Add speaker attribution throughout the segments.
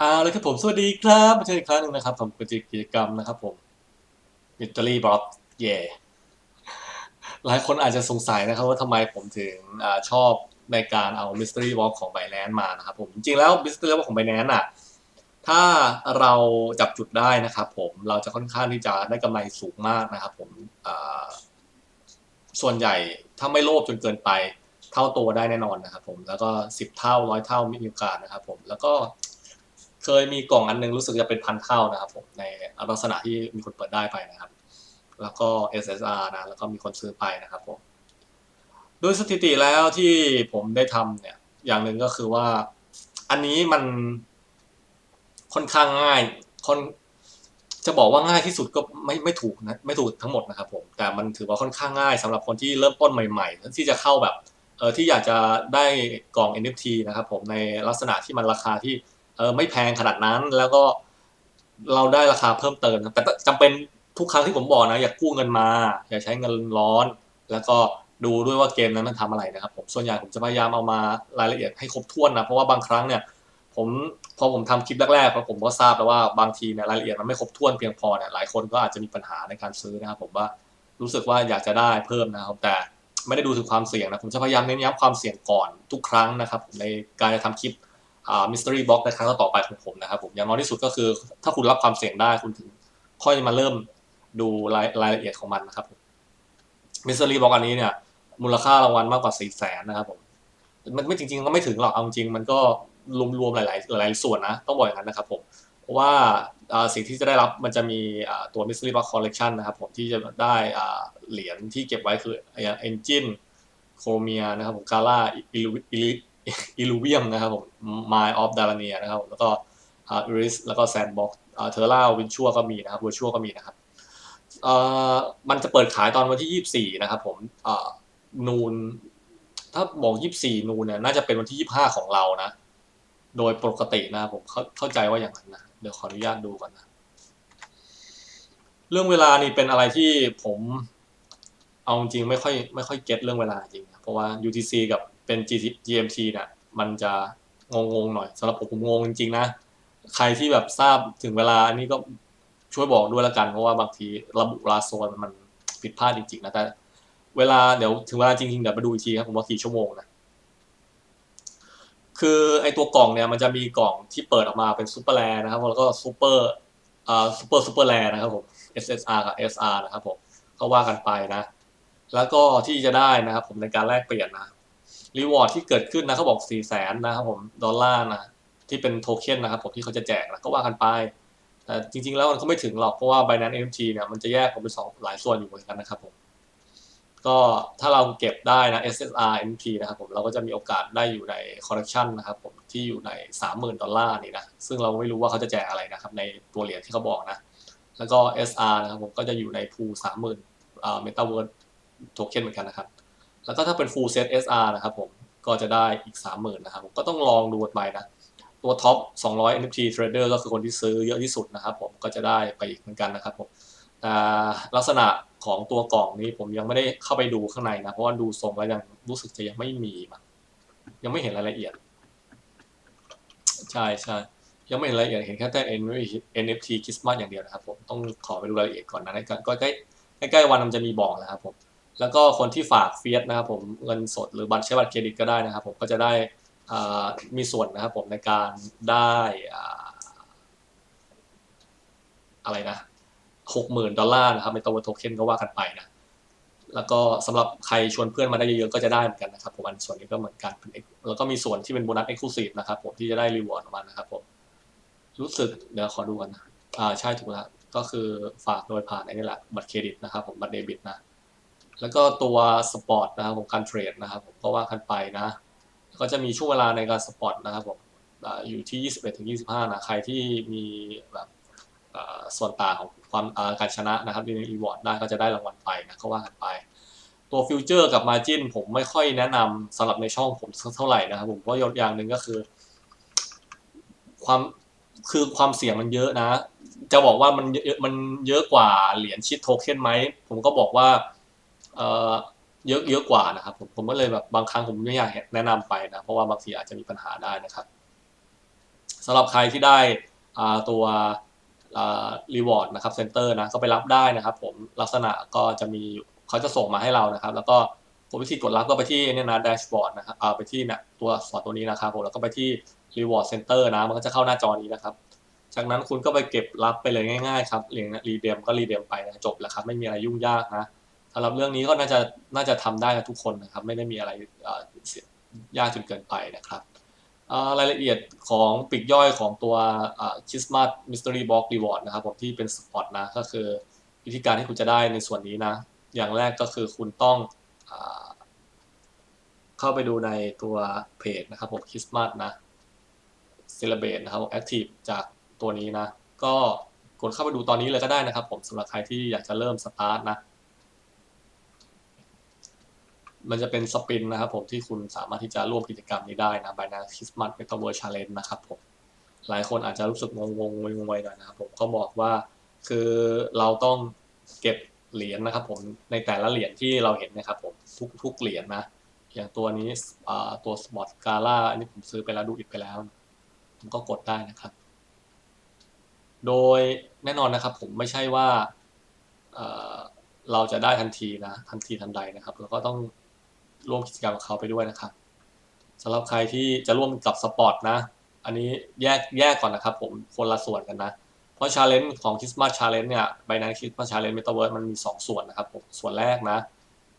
Speaker 1: เอาเลยครับผมสวัสดีครับมาเจออีกครั้งหนึ่งนะครับผมกับกิจกรรมนะครับผมมิตเตอรี่บล็อกเย่หลายคนอาจจะสงสัยนะครับว่าทำไมผมถึงอชอบในการเอา Mystery Box ของ Binance มานะครับผมจริงๆแล้ว Mystery Box ของ Binance อะถ้าเราจับจุดได้นะครับผมเราจะค่อนข้างที่จะได้กำไรสูงมากนะครับผมส่วนใหญ่ถ้าไม่โลภจนเกินไปเท่าตัวได้แน่นอนนะครับผมแล้วก็สิบเท่าร้อยเท่ามีโอกาสนะครับผมแล้วก็ เคยมีกล่องอันหนึงรู้สึกจะเป็นพันเท่านะครับผมในลักษณะที่มีคนเปิดได้ไปนะครับ แล้วก็ SSR นะแล้วก็มีคนซื้อไปนะครับผมโดยสถิติแล้วที่ผมได้ทำเนี่ยอย่างหนึ่งก็คือว่าอันนี้มันค่อนข้างง่ายค่อนจะบอกว่าง่ายที่สุดก็ไม่ไม่ถูกนะไม่ถูกทั้งหมดนะครับผมแต่มันถือว่าค่อนข้างง่ายสำหรับคนที่เริ่มต้นใหม่ๆที่จะเข้าแบบเออที่อยากจะได้กล่อง NFT นะครับผมในลักษณะที่มันราคาที่ เออไม่แพงขนาดนั้นแล้วก็เราได้ราคาเพิ่มเติมแต่จำเป็นทุกครั้งที่ผมบอกนะ อย่ากู้เงินมา อย่าใช้เงินร้อน แล้วก็ดูด้วยว่าเกมนั้นมันทำอะไรนะครับ ผมส่วนใหญ่ผมจะพยายามเอามารายละเอียดให้ครบถ้วนนะเพราะว่าบางครั้งเนี่ย ผมพอผมทำคลิปแรกๆพอผมก็ทราบแล้วว่าบางทีเนี่ยรายละเอียดมันไม่ครบถ้วนเพียงพอเนี่ยหลายคนก็อาจจะมีปัญหาในการซื้อนะครับ ผมว่ารู้สึกว่าอยากจะได้เพิ่มนะครับแต่ไม่ได้ดูถึงความเสี่ยงนะผมจะพยายามเน้นย้ำความเสี่ยงก่อนทุกครั้งนะครับในการจะทำคลิป มิส t ต r y box ในครั้งต่อไปของผมนะครับผมอย่างน้อยที่สุดก็คือ ถ้าคุณรับความเสี่ยงได้คุณถึงค่อยมาเริ่มดูรายรายละเอียดของมันนะครับมิส t ต r y box อันนี้เนี่ย มูลค่ารางวัลมากกว่าสี่แสนนะครับผมมันไม่จริง ๆ ก็ไม่ถึงหรอกเอาจริงมันก็รวมๆหลาย ๆ หลาย ๆ ส่วนนะ ต้องบอกอย่างนั้นนะครับผมเพราะว่าสิ่งที่จะได้รับมันจะมีตัว Mystery Box Collection นะครับผมที่จะได้เหรียญที่เก็บไว้คือ Engine โครเมียนะครับผมกาล่าอิ อิลูเวียมนะครับผม Mind of Darania นะครับผมแล้วก็อ่าอิริสแล้วก็แซนบ็อกอ่าเทอร์ล่าวินชัวก็มีนะครับวิชัวก็มีนะครับเอ่อมันจะเปิดขายตอนวันที่ 24 นะครับผมอ่านูน ถ้าบอก 24 นูนเนี่ยน่าจะเป็นวันที่ 25 ของเรานะ โดยปกตินะครับผมเข้าเข้าใจว่าอย่างนั้นนะ เดี๋ยวขออนุญาตดูก่อนนะ เรื่องเวลานี่เป็นอะไรที่ผมเอาจริงไม่ค่อยไม่ค่อยเก็ตเรื่องเวลาจริงนะเพราะว่า UTC กับ เป็น GMT เนี่ยมันจะงงๆหน่อยสำหรับผมผมงงจริงๆนะ ใครที่แบบทราบถึงเวลาอันนี้ก็ช่วยบอกด้วยละกันเพราะว่าบางทีระบุเวลาโซนมันผิดพลาดจริงๆนะแต่เวลาเดี๋ยวถึงเวลาจริงๆเดี๋ยวมาดูอีกทีครับผมว่ากี่ชั่วโมงนะคือไอตัวกล่องเนี่ยมันจะมีกล่องที่เปิดออกมาเป็นซูเปอร์แลนะครับแล้วก็ซูเปอร์อ่าซูเปอร์ซูเปอร์แลนะครับผม SSR กับ SR นะครับผมก็ว่ากันไปนะ แล้วก็ที่จะได้นะครับผมในการแลกเปลี่ยนนะ รีวอร์ดที่เกิดขึ้นนะเขาบอก4ี่แสนนะครับผมดอลลาร์นะที่เป็นโทเค็นนะครับผมที่เขาจะแจกนะก็ว่ากันไปแต่จริง ๆ แล้วมันก็ไม่ถึงหรอกเพราะว่า Binance NFT เนี่ยมันจะแยกออกเป็นสองหลายส่วนอยู่เหมือนกันนะครับผมก็ถ้าเราเก็บได้นะ SSR NFT นะครับผมเราก็จะมีโอกาสได้อยู่ในคอร์รัปชันนะครับผมที่อยู่ใน 30,000 ดอลลาร์นี่นะซึ่งเราไม่รู้ว่าเขาจะแจกอะไรนะครับในตัวเหรียญที่เขาบอกนะแล้วก็ SR นะครับผมก็จะอยู่ในพู30,000อ่า Metaverse โทเค็นเหมือนกันนะครับ แล้วก็ถ้าเป็น full set SR นะครับผมก็จะได้อีก 30,000นะครับผมก็ต้องลองดูไปนะ ตัวท็อป 200 NFT trader ก็คือคนที่ซื้อเยอะที่สุดนะครับผมก็จะได้ไปอีกเหมือนกันนะครับผมแต่ลักษณะของตัวกล่องนี้ผมยังไม่ได้เข้าไปดูข้างในนะ เพราะว่าดูทรงแล้วยังรู้สึกจะยังไม่มีมยังไม่เห็นรายละเอียด ใช่ใช่ยังไม่เห็นรายละเอียดเห็นแค่แต่ NFT คริสต์มาสอย่างเดียวนะครับผมต้องขอไปดูรายละเอียดก่อนนะในก็ใกล้ใกล้วันมันจะมีบอกนะครับผม แล้วก็คนที่ฝากเฟียสนะครับผมเงินสดหรือบัตรใช้บัตรเครดิตก็ได้นะครับ ผมก็จะได้มีส่วนนะครับผมในการได้อะไรนะหกหมื่นดอลลาร์นะครับในตัวโทเค็นก็ว่ากันไปนะแล้วก็สำหรับใครชวนเพื่อนมาได้เยอะๆก็จะได้เหมือนกันนะครับผมอันส่วนนี้ก็เหมือนกันแล้วก็มีส่วนที่เป็นโบนัสเอ็กซ์คลูซีฟนะครับผมที่จะได้รีวอร์ดออกมานะครับผมรู้สึกเดี๋ยวขอดูกันนะอ่าใช่ถูกแล้วก็คือฝากโดยผ่านไอ้นี่แหละบัตรเครดิตนะครับผมบัตรเดบิตนะ แล้วก็ตัวสปอร์ตนะครับผมการเทรดนะครับผมก็ว่ากันไปนะ ก็จะมีช่วงเวลาในการสปอร์ตนะครับผมอยู่ที่ 21ถึง25 นะ ใครที่มีแบบส่วนต่างของความการชนะนะครับในรีวอร์ดได้ก็จะได้รางวัลไปนะก็ว่ากันไป ตัวฟิวเจอร์กับมาจินผมไม่ค่อยแนะนำสำหรับในช่องผมเท่าไหร่นะครับผมเพราะยกอย่างหนึ่งก็คือ ความคือความเสี่ยงมันเยอะนะ จะบอกว่ามันเยอะมันเยอะกว่าเหรียญชิดโทเค็นไหม ผมก็บอกว่า เยอะเยอะกว่านะครับ ผมผมก็เลยแบบบางครั้งผมไม่อยากแนะนำไปนะ เพราะว่าบางทีอาจจะมีปัญหาได้นะครับสำหรับใครที่ได้อ่าตัวรีวอร์ดนะครับเซ็นเตอร์นะก็ไปรับได้นะครับ ผมลักษณะก็จะมีเขาจะส่งมาให้เรานะครับ แล้วก็วิธีกดรับก็ไปที่เนี่ยนะแดชบอร์ดนะครับอ่าไปที่เนี่ยตัวสอดตัวนี้นะครับผมแล้วก็ไปที่ Reward Center นะ มันก็จะเข้าหน้าจอนี้นะครับ จากนั้นคุณก็ไปเก็บรับไปเลยง่ายๆครับเหรียญรีเดมก็รีเดมไปนะจบแล้วครับ ไม่มีอะไรยุ่งยากนะ สำหรับเรื่องนี้ก็น่าจะน่าจะทำได้กับทุกคนนะครับ ไม่ได้มีอะไรยากจนเกินไปนะครับรายละเอียดของปีกย่อยของตัวคิสมาสมิส t ต r y Box Reward นะครับผมที่เป็นสปอตนะ ก็คือวิธีการที่คุณจะได้ในส่วนนี้นะ อย่างแรกก็คือคุณต้องอเข้าไปดูในตัวเพจนะครับผมคริสต์มาสนะเซเลเบตนะครับแอคทีฟจากตัวนี้นะ ก็กดเข้าไปดูตอนนี้เลยก็ได้นะครับผมสำหรับใครที่อยากจะเริ่มสตาร์ทนะ มันจะเป็นสปินนะครับผมที่คุณสามารถที่จะร่วมกิจกรรมนี้ได้นะ Binance Christmas Metaverse Challenge นะครับผม หลายคนอาจจะรู้สึกงงงงงงวยๆหน่อยนะครับผมก็บอกว่าคือเราต้องเก็บเหรียญนะครับผมในแต่ละเหรียญที่เราเห็นนะครับผมทุกทุกเหรียญนะ อย่างตัวนี้ตัว Spot Gala อันนี้ผมซื้อไปแล้วดูอีกไปแล้วผมก็กดได้นะครับ โดยแน่นอนนะครับผมไม่ใช่ว่าเราจะได้ทันทีนะทันทีทันใดนะครับ เราก็ต้อง ร่วมกิจกรรมกับเขาไปด้วยนะครับสำหรับใครที่จะร่วมกับสปอร์ตนะ อันนี้แยกแยกก่อนนะครับ ผมคนละส่วนกันนะ เพราะชาเลนจ์ของ Christmas Challenge เนี่ย Binance Christmas Challenge Metaverse มันมี 2 ส่วนนะครับผมส่วนแรกนะ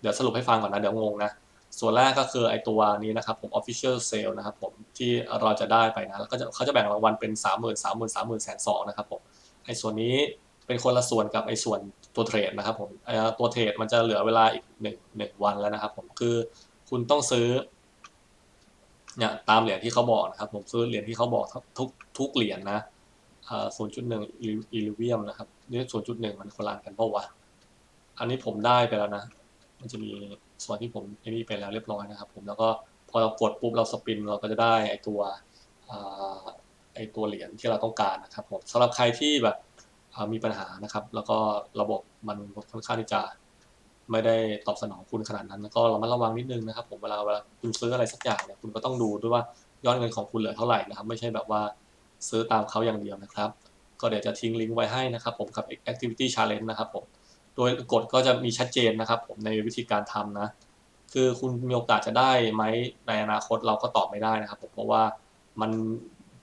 Speaker 1: เดี๋ยวสรุปให้ฟังก่อนนะ เดี๋ยวงงนะส่วนแรกก็คือไอตัวนี้นะครับผม Official Sale นะครับผมที่เราจะได้ไปนะแล้วก็จะเขาจะแบ่งรางวัลเป็น 3 0 0 0 0 3 0 0 0 0 3 0 0 0 0 2 0นะครับผมไอส่วนนี้เป็นคนละส่วนกับไอส่วน ตัวเทรดนะครับผมตัวเทรดมันจะเหลือเวลาอีกหนึ่งหนึ่งวันแล้วนะครับผมคือคุณต้องซื้อเนี่ยตามเหรียญที่เขาบอกนะครับ ผมซื้อเหรียญที่เขาบอกทุกทุกเหรียญนะศูนย์จุดหนึ่งอิลิเวียมนะครับนี่ศูนย์จุดหนึ่งมันคนละกันเพราะว่า อันนี้ผมได้ไปแล้วนะ มันจะมีส่วนที่ผมไอ้นี่ไปแล้วเรียบร้อยนะครับ ผมแล้วก็พอเรากดปุ๊บเราสปินเราก็จะได้ไอตัวไอตัวเหรียญที่เราต้องการนะครับผมสำหรับใครที่แบบ มีปัญหานะครับ แล้วก็ระบบมันค่อนข้างที่จะไม่ได้ตอบสนองคุณขนาดนั้น แล้วก็เรามาระวังนิดนึงนะครับ ผมเวลาเวลาคุณซื้ออะไรสักอย่างเนี่ยคุณก็ต้องดูด้วยว่ายอดเงินของคุณเหลือเท่าไหร่นะครับ ไม่ใช่แบบว่าซื้อตามเขาอย่างเดียวนะครับ ก็เดี๋ยวจะทิ้งลิงก์ไว้ให้นะครับ ผมกับ activity challenge นะครับผมโดยกฎก็จะมีชัดเจนนะครับ ผมในวิธีการทำนะ คือคุณมีโอกาสจะได้ไหมในอนาคตเราก็ตอบไม่ได้นะครับ ผมเพราะว่ามัน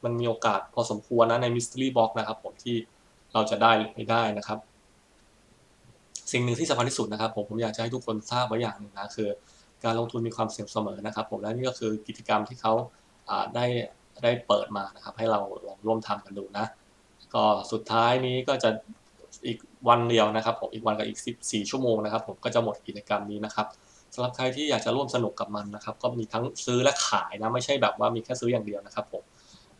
Speaker 1: มันมีโอกาสพอสมควรนะใน mystery box นะครับ ผมที่ เราจะได้ไม่ได้นะครับ สิ่งหนึ่งที่สำคัญที่สุดนะครับ ผมผมอยากจะให้ทุกคนทราบไว้อย่างหนึ่งนะคือ การลงทุนมีความเสี่ยงเสมอนะครับ ผมและนี่ก็คือกิจกรรมที่เขาได้ได้เปิดมานะครับ ให้เราลองร่วมทำกันดูนะ ก็สุดท้ายนี้ก็จะอีกวันเดียวนะครับ ผมอีกวันกับอีก 14 ชั่วโมงนะครับ ผมก็จะหมดกิจกรรมนี้นะครับสำหรับใครที่อยากจะร่วมสนุกกับมันนะครับ ก็มีทั้งซื้อและขายนะไม่ใช่แบบว่ามีแค่ซื้ออย่างเดียวนะครับผม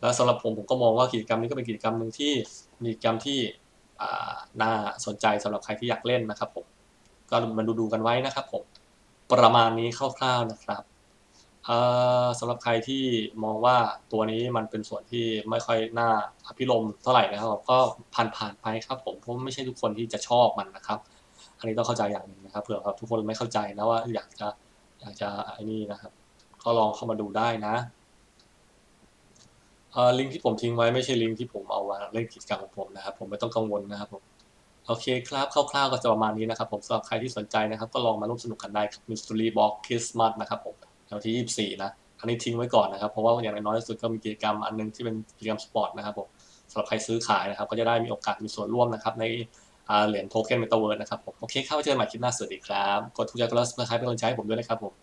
Speaker 1: แล้วสำหรับผมผมก็มองว่ากิจกรรมนี้ก็เป็นกิจกรรมหนึ่งที่มีกิจกรรมที่น่าสนใจสำหรับใครที่อยากเล่นนะครับผมก็มาดูดูกันไว้นะครับผมประมาณนี้คร่าวๆนะครับสำหรับใครที่มองว่าตัวนี้มันเป็นส่วนที่ไม่ค่อยน่าอภิรมเท่าไหร่นะครับก็ผ่านๆไปครับผมเพราะไม่ใช่ทุกคนที่จะชอบมันนะครับ อันนี้ต้องเข้าใจอย่างหนึ่งนะครับเผื่อครับทุกคนไม่เข้าใจนะว่าอยากจะอยากจะไอ้นี่นะครับ ก็ลองเข้ามาดูได้นะ ลิงก์ที่ผมทิ้งไว้ไม่ใช่ลิงก์ที่ผมเอามาเล่นกิจกรรมของผมนะครับ ผมไม่ต้องกังวลนะครับผมโอเคครับคร่าวๆก็จะประมาณนี้นะครับ ผมสำหรับใครที่สนใจนะครับ ก็ลองมาร่วมสนุกกันได้ครับ Mystery Box Christmas นะครับผมวันที่ 24 นะ อันนี้ทิ้งไว้ก่อนนะครับ เพราะว่าอย่างน้อยที่สุดก็มีกิจกรรมอันนึงที่เป็นกิจกรรมสปอร์ตนะครับผมสำหรับใครซื้อขายนะครับ ก็จะได้มีโอกาสมีส่วนร่วมนะครับในเหรียญโทเค็นเมตาเวิร์ดนะครับผมโอเคเข้เจอกันใหม่คลิปหน้าสวัสดีครับกดถูกใจกดไลค์กดซับสไครป์เป็นกำลังใจให้ผมด้วยนะครับผม